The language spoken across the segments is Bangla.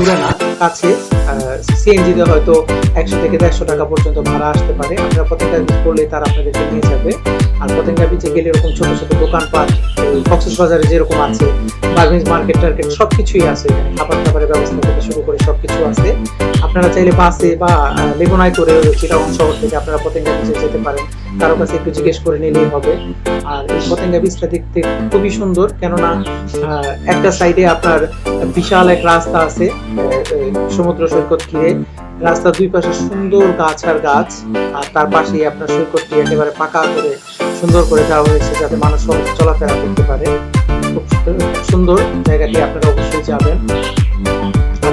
দূরে না, কাছে সিএনজি তে হয়তো একশো থেকে দেড়শো টাকা পর্যন্ত ভাড়া আসতে পারে। আপনারা পতেঙ্গা বিচ করলে তারা আপনাদেরকে নিয়ে যাবে। আর পতেঙ্গা বিচে গেলে এরকম ছোট ছোট দোকানপাট বাজারে যেরকম আছে গার্মেন্টস মার্কেট টার্কেট সবকিছুই আছে এখানে। খাবার দাবারের ব্যবস্থা থেকে শুরু করে সবকিছু আছে। আপনারা চাইলে বাসে বা লেগুনায় করে চিটাগং শহর থেকে আপনারা পতেঙ্গা বিচে যেতে পারেন। কারও কাছে একটু জিজ্ঞেস করে নিলেই হবে। আর এই পতেঙ্গা বিচটা দেখতে খুবই সুন্দর, কেননা একটা সাইডে আপনার বিশাল এক রাস্তা আছে সমুদ্র সৈকত ঘিরে। রাস্তার দুই পাশে সুন্দর গাছ আর গাছ, আর তার পাশেই আপনার সৈকতটি একেবারে পাকা করে, সুন্দর করে দেওয়া হয়েছে যাতে মানুষ সহজে চলাফেরা করতে পারে। খুব সুন্দর জায়গাটি আপনারা অবশ্যই যাবেন।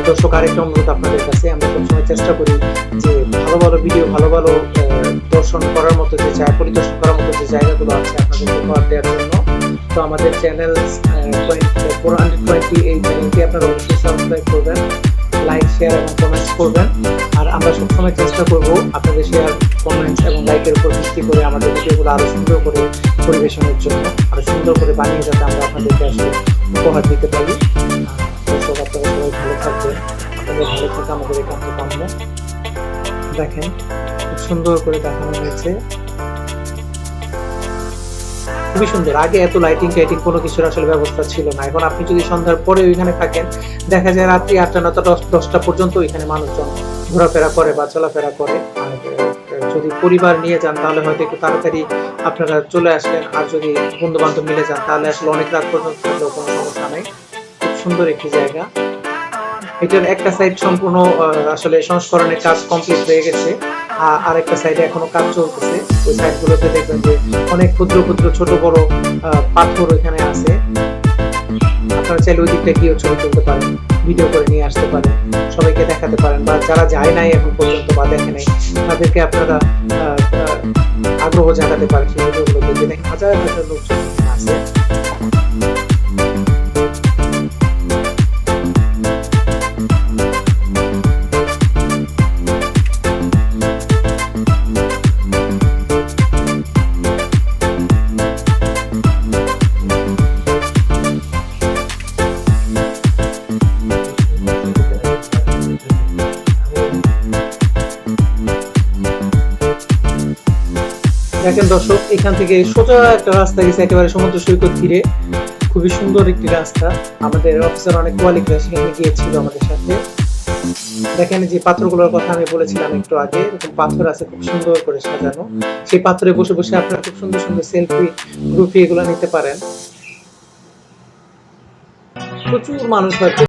দর্শক, আরেকটা অনুরোধ আপনাদের কাছে আমরা সবসময় চেষ্টা করি যে ভালো ভালো ভিডিও ভালো ভালো আহ, দর্শন করার মতো যে জায়গা পরিদর্শন করার মতো যে জায়গাগুলো আছে আপনাদের উপহার দেওয়ার জন্য তো আমাদের চ্যানেল ফোর হান্ড্রেড টোয়েন্টি এই চ্যানেলটি আপনারা অবশ্যই সাবস্ক্রাইব করবেন লাইক শেয়ার এবং কমেন্টস করবেন। আর আমরা সবসময় চেষ্টা করব আপনাদের শেয়ার কমেন্টস এবং লাইকের উপর ভিত্তি করে আমাদের ভিডিওগুলো আরও সুন্দর করে পরিবেশনের জন্য আরও সুন্দর করে বানিয়ে যাতে আমরা আপনাদেরকে আসলে উপহার দিতে পারি। দর্শক আপনারা সবাই ভালো থাকবেন। আপনাদের ভালো থাকা আমাদের একান্ত কাম্য। দেখেন। সুন্দর করে দেখানো হয়েছে। খুবই সুন্দর। আগে এত লাইটিং টাইটিং কোনো কিছুর আসলে ব্যবস্থা ছিল না। এখন আপনি যদি সন্ধ্যার পরে ওইখানে থাকেন, দেখা যায় রাত্রি আটটা নটা দশ, দশটা পর্যন্ত ওইখানে মানুষজন ঘোরাফেরা করে বা চলাফেরা করে। যদি পরিবার নিয়ে যান, তাহলে হয়তো একটু তাড়াতাড়ি আপনারা চলে আসলেন। আর যদি বন্ধু বান্ধব মিলে যান, তাহলে আসলে অনেক রাত পর্যন্ত কোনো সমস্যা নেই। খুব সুন্দর একটি জায়গা। এটার একটা সাইড সম্পূর্ণ আসলে সংস্করণের কাজ কমপ্লিট হয়ে গেছে। আর আরেকটা সাইডে এখনও কাজ চলতেছে। ওই সাইডগুলোতে দেখবেন যে অনেক ক্ষুদ্র ক্ষুদ্র ছোট বড় পাথর ওইখানে আছে। আপনারা চাইলে ওই দিকটা গিয়েও ছবি তুলতে পারেন ভিডিও করে নিয়ে আসতে পারেন, সবাইকে দেখাতে পারেন। বা যারা যায় নাই এখন পর্যন্ত বা দেখে নাই, তাদেরকে আপনারা আগ্রহ জানাতে পারেন। সেই হাজার হাজার লোকজন আছে। দেখেন দর্শক, এখান থেকে সোজা একটা রাস্তা গেছে, একেবারে সমুদ্র সৈকত ঘিরে। খুবই সুন্দর একটি রাস্তা। আমাদের অফিসার অনেক কোয়ালিফিকেশন সেখানে গিয়েছিল আমাদের সাথে। দেখেন যে পাথরগুলোর কথা আমি বলেছিলাম একটু আগে, এরকম পাথর আছে, খুব সুন্দর করে সাজানো। সেই পাথরে বসে বসে আপনারা খুব সুন্দর সুন্দর সেলফি গ্রুপি এগুলো নিতে পারেন। প্রচুর মানুষ হয়